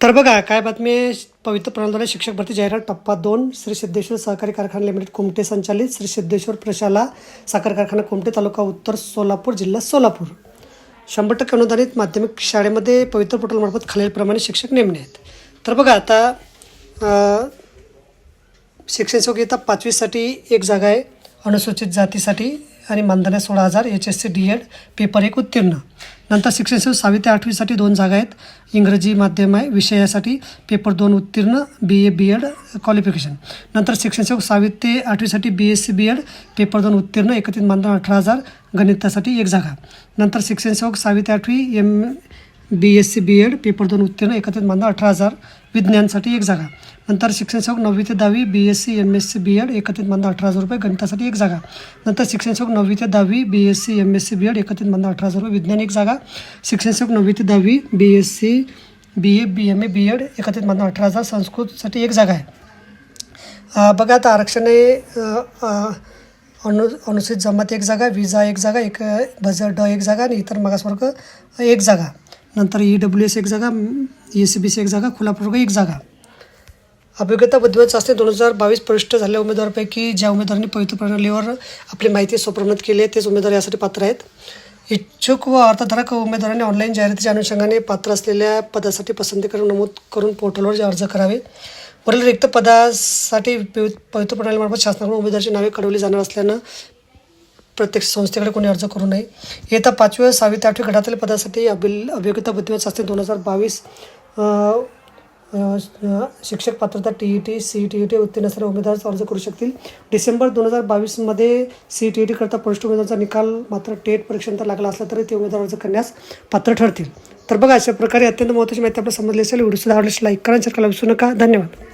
तर बघा काय बातमी पवित्र प्रणालीद्वारे शिक्षक भरती जाहिरात टप्पा दोन श्री सिद्धेश्वर सहकारी कारखाना लिमिटेड कुमटे संचालित श्री सिद्धेश्वर प्रशाला साखर कारखाना कुमटे तालुका उत्तर सोलापूर जिल्हा सोलापूर. शंभर टक्के अनुदानित माध्यमिक शाळेमध्ये पवित्र पोर्टलमार्फत खालीलप्रमाणे शिक्षक नेमणे आहेत. तर बघा आता शिक्षण सेवक पाचवीसाठी एक जागा आहे अनुसूचित जातीसाठी आणि मानधन्या सोळा हजार H S C D Ed paper एक उत्तीर्ण. नंतर शिक्षण सेवा सहावी ते आठवीसाठी दोन जागा आहेत. इंग्रजी माध्यम आहे. विषयासाठी पेपर दोन उत्तीर्ण बी ए बी एड क्वालिफिकेशन नंतर शिक्षण सेवक सहावी ते आठवीसाठी B S C B Ed paper दोन उत्तीर्ण एकत्रित मानधन अठरा हजार गणितासाठी एक जागा. नंतर शिक्षण सेवक सहावी ते आठवी M B S C B Ed paper दोन उत्तीर्ण एकत्रित मानधन अठरा हजार विज्ञानसाठी एक जागा. नंतर शिक्षण सेवक नववी ते दहावी B S C M S C B Ed एकत्रित मानधन अठरा हजार रुपये गणितासाठी एक जागा. नंतर शिक्षण सेवक नववी ते दहावी B S C M S C B Ed एकत्रित मानधन अठरा हजार रुपये विज्ञान एक जागा. शिक्षण सेवक नववी ते दहावी B S C B A B M A B Ed एकत्रित मानधन अठरा हजार संस्कृतसाठी एक जागा आहे. बघा आता आरक्षण आहे अनु अनुसूचित जमात एक जागा विजा एक जागा एक भज ड एक जागा आणि इतर मागासवर्ग एक जागा. नंतर ई डब्ल्यू एस एक जागा ई सी बी सी एक जागा खुला प्रवर्ग एक जागा. अभिज्ञता बुद्धिमत्ता चाचणी दोन हजार बावीस प्रविष्ट झालेल्या उमेदवारापैकी ज्या उमेदवारांनी पवित्र प्रणालीवर आपली माहिती स्वप्रमत केली आहे तेच उमेदवार यासाठी पात्र आहेत. इच्छुक व अर्थधारक उमेदवारांनी ऑनलाईन जाहिरातीच्या अनुषंगाने पात्र असलेल्या पदासाठी पसंती करून नमूद करून पोर्टलवर अर्ज करावे. वरील रिक्त पदासाठी पवित्र प्रणालीमार्फत शासनाकडून उमेदवाराची नावे कळवली जाणार असल्यानं प्रत्यक्ष संस्थेकडे कोणी अर्ज करू नये. येत्या पाचव्या सहावी ते आठवी गटातील पदासाठी अभिल अभियोग्यता बुद्धिबळ चाचणी दोन हजार बावीस शिक्षक पात्रता T E T C T E T उत्तीर्ण असणारे उमेदवार अर्ज करू शकतील. डिसेंबर दोन हजार बावीसमध्ये सी टी ई टी करता प्रविष्ट उमेदवाराचा निकाल मात्र टेट परीक्षेनंतर लागला असला तरी ते उमेदवार अर्ज करण्यास पात्र ठरतील. तर बघा अशा प्रकारे अत्यंत महत्त्वाची माहिती आपल्याला समजली असेल. व्हिडिओ सुद्धा आवडल्यास लाईक करा शेअर करायला विसरू नका. धन्यवाद.